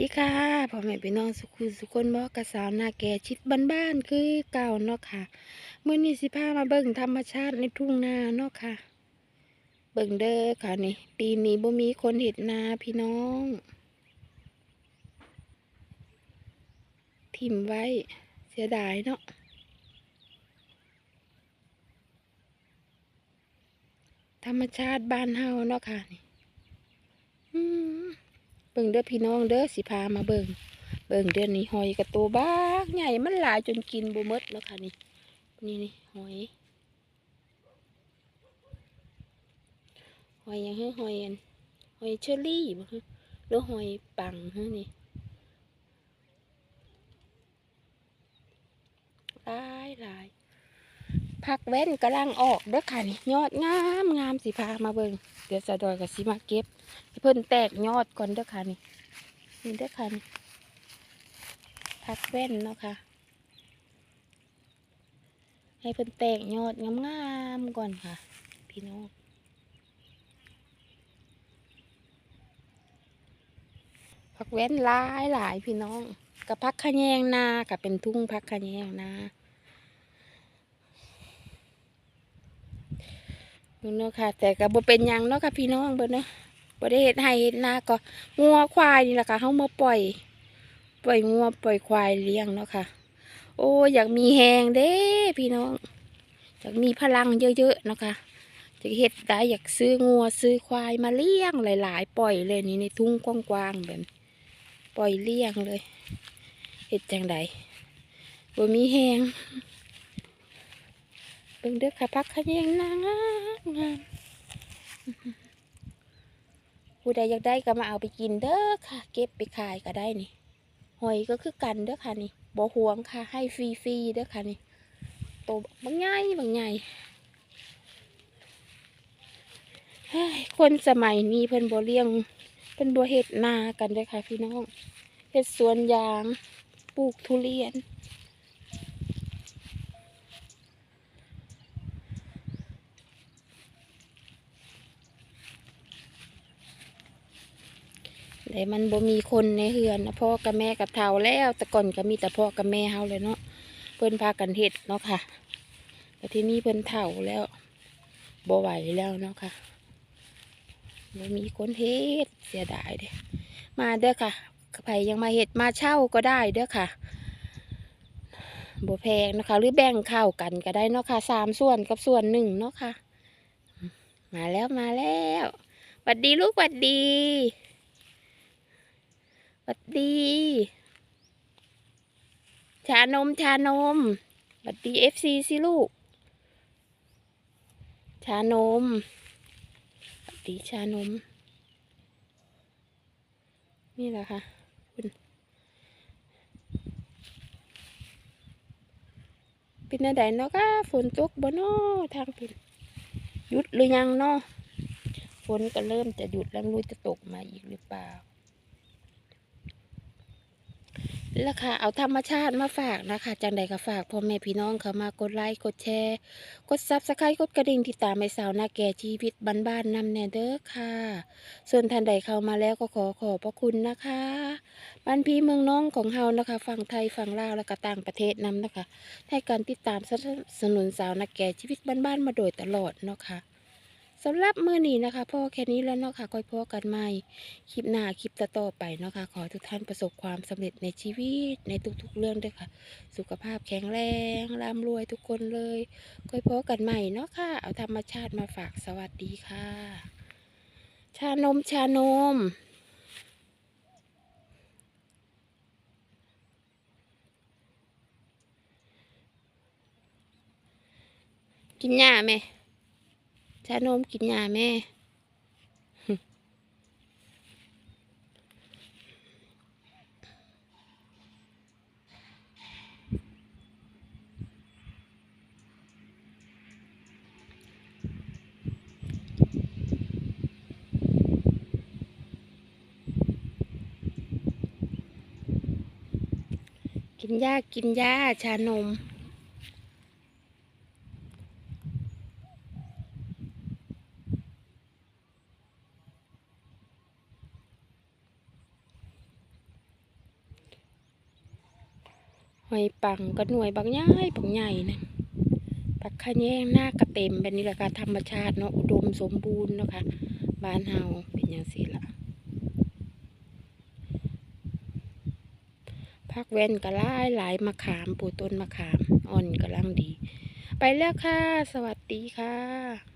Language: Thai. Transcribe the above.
ดีค่ะพ่อแม่พี่น้องสุขุสุคนบอกกระสาวนาแก่ชิดบ้านๆคือเก่าเนาะค่ะเมื่อนี้สิพามาเบิ่งธรรมชาติในทุ่งนาเนาะค่ะ เบิ่งเด้อค่ะนี่ ปีนี้บ่มีคนเห็ดนาพี่น้อง ทิมไว้เสียดายเนาะธรรมชาติบ้านเฮาเนาะค่ะนี่ บิ่งเด้อพี่น้องเด้อสิพามาเบิ่งเบิ่งเดือนนี้หอยกระตัวบ้ากใหญ่มันหลายจนกินบ่มดแล้วค่ะนี่นี่นี่หอยหอยยังคือหอยอันหอยเชอรี่บ่คือหรือหอยปังฮะนี่หลายหลาย ผักแว่นกำลังออกเด้อค่ะนี่ยอดงามงามสิพามาเบิงเดี๋ยวสะดอยกับสิมาเก็บให้เพิ่นแตกยอดก่อนเด้อค่ะนี่นี่เด้อค่ะนี่พักแว่นเนาะค่ะ ให้เพิ่นแตกยอดงามๆก่อนค่ะ พี่น้องพักแว่นหลายหลายพี่น้องกับพักขะแยงนากับเป็นทุ่งพักขะแยงนานี่ เนาะค่ะ แต่กับบ่เป็นยังเนาะค่ะพี่น้องเบิ่เนาะบ่ได้เฮ็ดให้เฮ็ดนาก็งัวควายนี่แหละค่ะเฮามาปล่อย ปล่อยงัวปล่อยควายเลี้ยงเนาะค่ะ โอ้อยากมีแหงเด้พี่น้องอยากมีพลังเยอะๆเนาะค่ะจะเฮ็ดได้อยากซื้องัวซื้อควายมาเลี้ยงหลาย ๆ ปล่อยเลยนี่ในทุ่งกว้างๆแบบปล่อยเลี้ยงเลยเฮ็ดจังใดบ่มีแหง เบิ่งเด้อค่ะพักขะแยงนางงามผู้ใดอยากได้ก็มาเอาไปกินเด้อค่ะ เก็บไปขายก็ได้นี่ หอยก็คือกันเด้อค่ะนี่บ่ห่วงค่ะ ให้ฟรีๆเด้อค่ะนี่โตบางใหญ่บางใหญ่ฮ้ยคนสมัยนี้เพิ่นบ่เลี้ยงเพิ่นบ่เฮ็ดนากันเด้อค่ะพี่น้องเฮ็ดสวนยางปลูกทุเรียน แต่มันบ่มีคนในเฮือนนะพ่อกับแม่กับเฒ่าแล้ว แต่ก่อนก็มีแต่พ่อกับแม่เฮาเลยเนาะเพิ่นพากันเฮ็ดเนาะค่ะแต่ที่นี่เพิ่นเฒ่าแล้วบ่ไหวแล้วเนาะค่ะบ่มีคนเฮ็ดเสียดายเด้มาเด้อค่ะใครยังมาเฮ็ดมาเช่าก็ได้เด้อค่ะบ่แพงนะคะ หรือแบ่งข้าวกันก็ได้เนาะค่ะสามส่วนกับส่วนหนึ่งเนาะค่ะ มาแล้วมาแล้วหวัดดีลูกหวัดดี วัสดี ชานมชานมสวัสดีเอฟซีสิลูก ชานมสวัสดีชานม นี่แหละค่ะคุณเป็นอะไรเนาะค่ะฝนตกบ่เนาะทางเป็นหยุดหรือยังเนาะฝนก็เริ่มจะหยุดแล้วรู้จะตกมาอีกหรือเปล่า แล้วค่ะ เอาธรรมชาติมาฝากนะคะ จังใดก็ฝากพ่อแม่พี่น้องเขามากดไลค์กดแชร์ กดซับสไครต์กดกระดิ่งติดตามไอ้สาวนาแก่ชีวิตบ้านๆนำแน่เด้อค่ะ ส่วนท่านใดเข้ามาแล้วก็ขอขอบพระคุณนะคะบ้านพี่เมืองน้องของเฮานะคะฝั่งไทยฝั่งลาวและก็ต่างประเทศนำนะคะ ให้การติดตามสนับสนุนสาวนาแก่ชีวิตบ้านๆมาโดยตลอดเนาะค่ะ สำหรับมือนี้นะคะพ่อแค่นี้แล้วเนาะค่ะค่อยพ่อกันใหม่คลิปหน้าคลิปต่อๆไปเนาะค่ะขอทุกท่านประสบความสำเร็จในชีวิตในทุกๆเรื่องด้วยค่ะ สุขภาพแข็งแรงร่ำรวยทุกคนเลยค่อยพบกันใหม่เนาะค่ะ เอาธรรมชาติมาฝากสวัสดีค่ะ ชานมชานมกินหญ้าไหม ชานมกินหญ้าแม่ กินหญ้ากินหญ้าชานม หอยปังก็หน่วยบางใหญ่บางใหญ่นะปักขะแยงหน้ากระเต็มแบบนี้แหละค่ะธรรมชาติเนาะอุดมสมบูรณ์เนาะค่ะบ้านเฮาเป็นอย่างสิละพักเว้นก็หลายหลายมะขามปูต้นมะขามอ่อนกำลังดี ไปแล้วค่ะ สวัสดีค่ะ